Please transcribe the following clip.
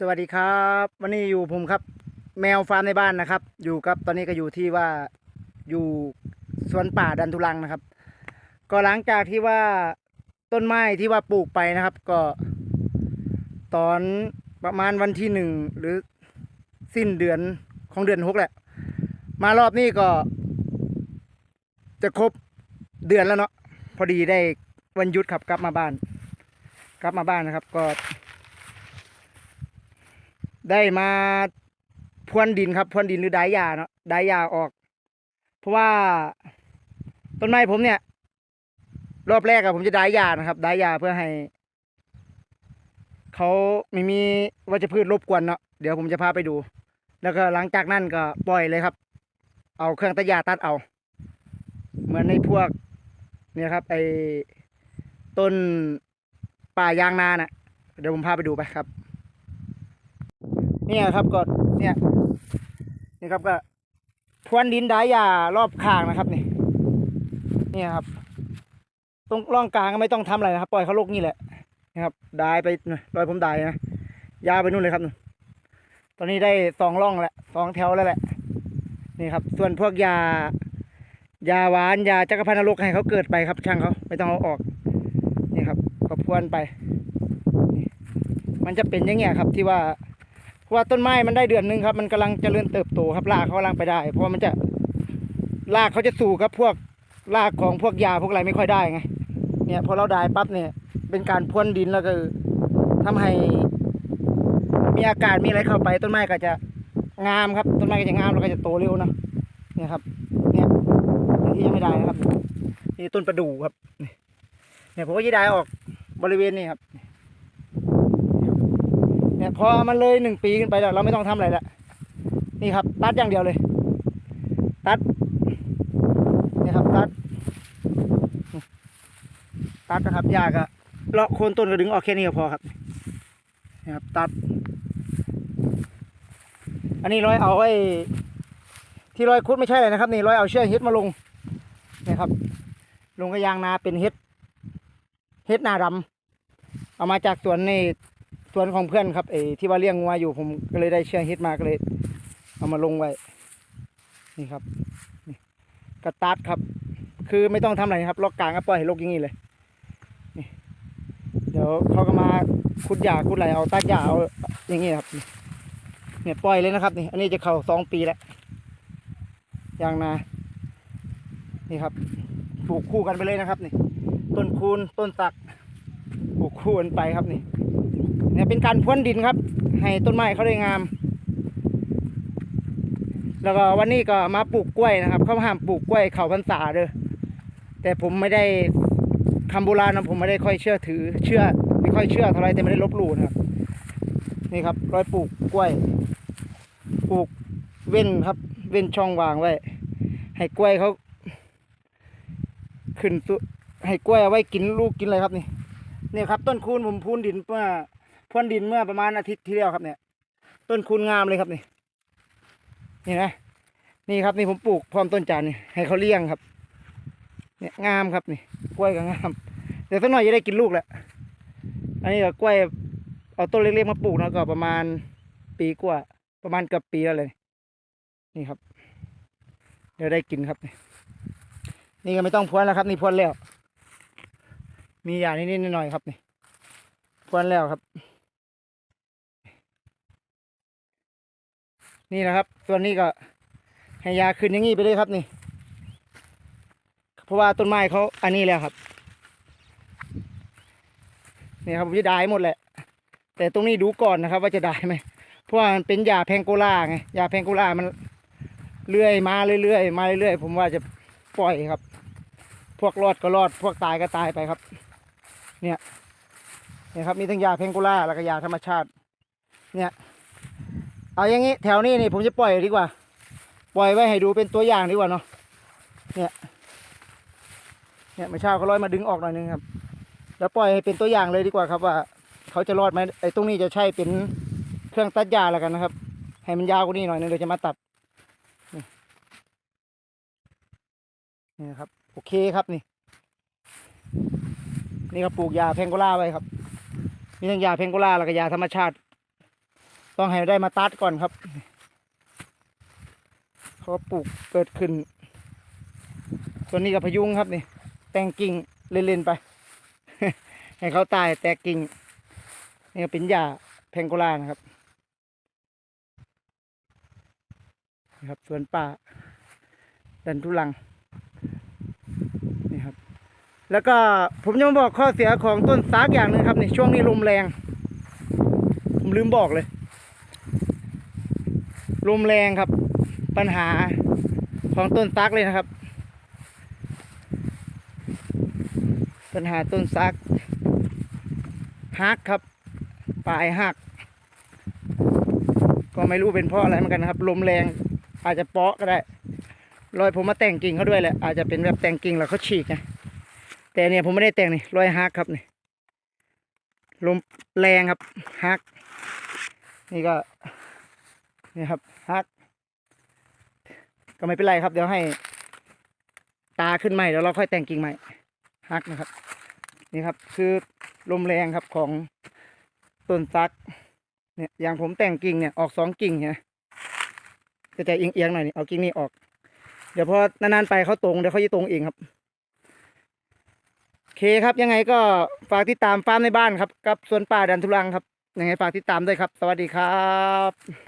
สวัสดีครับ วันนี้อยู่ผมครับ แมวฟาร์มในบ้านนะครับ อยู่กับตอนนี้ก็อยู่ที่ว่าอยู่สวนป่าดันทุลังนะครับ ก็หลังจากที่ว่าต้นไม้ที่ว่าปลูกไปนะครับ ก็ ตอนประมาณวันที่หนึ่งหรือสิ้นเดือนของเดือนหกแหละ มารอบนี้ก็ จะครบเดือนแล้วเนาะพอดีได้วันหยุดครับกลับมาบ้าน กลับมาบ้านนะครับ ก็ ได้มาพรวนดินครับพรวนดินหรือดายยาเนาะดายยาออก เพราะว่าต้นไม้ผมเนี่ย รอบแรกอะผมจะดายยานะครับดายยาเพื่อให้เขาไม่มีวัชพืชรบกวนเนาะเดี๋ยวผมจะพาไปดู แล้วก็หลังจากนั้นก็ปล่อยเลยครับ เอาเครื่องตัดหญ้าตัดเอา เหมือนในพวก เนี่ยครับ ไอ้ต้นป่ายางนาน่ะ เดี๋ยวผมพาไปดูไปครับ เนี่ยครับก็เนี่ยนี่ครับก็พรวนดินดายารอบข้างนะครับนี่เนี่ยครับ ตรงร่องกลางก็ไม่ต้องทำอะไรนะครับ ปล่อยเขาลกนี่แหละนะครับดายไปนู่นรอยผมดายนะยาวไปนู่นเลยครับตอนนี้ได้สองร่องแล้วสองแถวแล้วแหละนี่ครับ ส่วนพวกยายาหวานยาจักรพันธ์นรกให้เขาเกิดไปครับช่างเขาไม่ต้องเอาออกนี่ครับก็พรวนไปนี่มันจะเป็นอย่างเงี้ยครับที่ว่า ว่าต้นไม้มันได้เดือนหนึ่งครับ มันกำลังเจริญเติบโตครับรากเขากำลังไปได้ เพราะมันจะรากเขาจะสู่ครับพวกรากของพวกยาพวกอะไรไม่ค่อยได้ไง เนี่ยพอเราได้ปั๊บเนี่ย เป็นการพ่นดินแล้วก็ทำให้ มีอากาศมีอะไรเข้าไป ต้นไม้ก็จะงามครับ ต้นไม้ก็จะงามแล้วก็จะโตเร็วนะเนี่ยครับ เนี่ยที่ยังไม่ได้นะครับ นี่ต้นประดู่ครับ เนี่ยผมก็จะได้ออกบริเวณนี้ครับ เนี่ยพอมันเลยหนึ่งปีขึ้นไปแล้วเราไม่ต้องทำอะไรละนี่ครับ ตัดอย่างเดียวเลย ตัดนี่ครับตัด ตัดนะครับยากอะเลาะโคนต้นก็ดึงออกแค่นี้ก็พอครับนี่ครับ ตัด อันนี้ร้อยเอาไอ้ที่ร้อยคุดไม่ใช่เลยนะครับนี่ร้อยเอาเชือกเฮ็ดมาลงนี่ครับ ลงกระยางนาเป็นเฮ็ดเฮ็ดนาดำเอามาจากสวนนี่ สวนของเพื่อนครับเออที่ว่าเลี้ยงงัวอยู่ผมก็เลยได้เชือกฮิตมาก็เลย เอามาลงไว้ นี่ครับนี่กระตัดครับ คือไม่ต้องทำอะไรครับล็อกกลางก็ปล่อยให้ลกอย่างนี้เลยนี่เดี๋ยวเขาก็มาขุดหญ้าขุดอะไรเอาตัดหญ้าเอาอย่างนี้ครับเนี่ยปล่อยเลยนะครับ นี่อันนี้จะเข้าสองปีแล้วยางนา นี่ครับปลูกคู่กันไปเลยนะครับ นี่ ต้นคูณต้นสักปลูกคู่กันไปครับนี่ เนี่ยเป็นการพ่นดินครับ ให้ต้นไม้เขาได้งาม แล้วก็วันนี้ก็มาปลูกกล้วยนะครับ เขาห้ามปลูกกล้วยเขาพรรษาเด้อแต่ผมไม่ได้คำโบราณนะผมไม่ได้ค่อยเชื่อถือ เชื่อ ไม่ค่อยเชื่อเท่าไรแต่ไม่ได้ลบหลู่นะครับนี่ครับร้อยปลูกกล้วย ปลูกเว้นครับ เว้นช่องวางไว้ ให้กล้วยเขาขึ้นสุให้กล้วยเอาไว้กินลูกกินอะไรครับนี่นี่ครับ ต้นคูณผมพูนดินเมื่อ พ่นดินเมื่อประมาณอาทิตย์ที่แล้วครับเนี่ย ต้นคูณงามเลยครับนี่นี่นะนี่ครับนี่ผมปลูกพร้อมต้นจานนี่ให้เขาเลี้ยงครับ เนี่ยงามครับนี่กล้วยก็งามเดี๋ยวสักหน่อยจะได้กินลูกแหละอันนี้ก็กล้วยเอาต้นเล็กๆมาปลูกนะก็ประมาณปีกว่า ประมาณเกือบปีแล้วเลย นี่ครับ เดี๋ยวได้กินครับ นี่นี่ก็ไม่ต้องพ้วนแล้วครับ นี่พ้วนแล้ว มีอย่างนิดๆหน่อยๆครับนี่พวนแล้วครับ นี่นะครับ ส่วนนี้ก็ให้ยาขึ้นอย่างนี้ไปเลยครับนี่ เพราะว่าต้นไม้เขาอันนี้แล้วครับ นี่ครับผมจะได้หมดแหละ แต่ตรงนี้ดูก่อนนะครับ ว่าจะได้ไหมเพราะว่ามันเป็นยาแพงโกล่าไงยาแพงโกล่ามันเลื่อยมาเรื่อยๆมาเรื่อยๆผมว่าจะปล่อยครับ พวกรอดก็รอด พวกตายก็ตายไปครับ เนี่ยเนี่ยครับมีทั้งยาเพงโกล่าแล้วก็ยาธรรมชาติ เนี่ย เอาอย่างนี้แถวนี้นี่ผมจะปล่อยดีกว่า ปล่อยไว้ให้ดูเป็นตัวอย่างดีกว่าเนาะเนี่ยเนี่ยเมื่อเช้าเขาร้อยมาดึงออกหน่อยนึงครับ แล้วปล่อยให้เป็นตัวอย่างเลยดีกว่าครับว่า เขาจะรอดไหมไอ้ตรงนี้จะใช่เป็นเครื่องตัดหญ้าแล้วกันนะครับ ให้มันยาวกว่านี้หน่อยนึงเดี๋ยวจะมาตัดนี่นะครับโอเคครับนี่ นี่ก็ปลูกยาเพงโกล่าไว้ครับ มีทั้งยาเพงโกล่าแล้วก็ยาธรรมชาติ ต้องให้ได้มาตัดก่อนครับเขาปลูกเกิดขึ้น ส่วนนี้กับพยุงครับนี่ แต่งกิ่งเล่นๆไป ให้เขาตายแตกกิ่ง นี่ก็เป็นหญ้าแพงโกลานะครับนะครับสวนป่าดันทุลังนี่ครับ แล้วก็ผมจะมาบอกข้อเสียของต้นซากอย่างหนึงครับนี่ช่วงนี้ลมแรง ผมลืมบอกเลย ลมแรงครับ ปัญหาของต้นซักเลยนะครับ ปัญหาต้นซักหักครับปลายหัก ก็ไม่รู้เป็นเพราะอะไรเหมือนกันนะครับ ลมแรงอาจจะเปาะก็ได้รอยผมมาแต่งกิ่งเขาด้วยแหละอาจจะเป็นแบบแต่งกิ่งแล้วเขาฉีกไงแต่เนี่ยผมไม่ได้แต่งนี่รอยหักครับนี่ลมแรงครับหัก นี่ก็นี่ครับ ฮัก ก็ไม่เป็นไรครับ เดี๋ยวให้ ตาขึ้นใหม่เดี๋ยวเราค่อยแต่งกิ่งใหม่ฮักนะครับ นี่ครับ คือลมแรงครับของต้นซัก เนี่ยอย่างผมแต่งกิ่งเนี่ยออกสองกิ่งเนี่ยจะแต่เอียงๆหน่อยนี่เอากิ่งนี้ออก เดี๋ยวพอนานๆไปเขาตรงเดี๋ยวเขาจะตรงเองครับโอเคครับยังไงก็ฝากติดตามฟาร์มในบ้านครับ กับสวนป่าดันทุรังครับยังไงฝากติดตามด้วยครับ สวัสดีครับ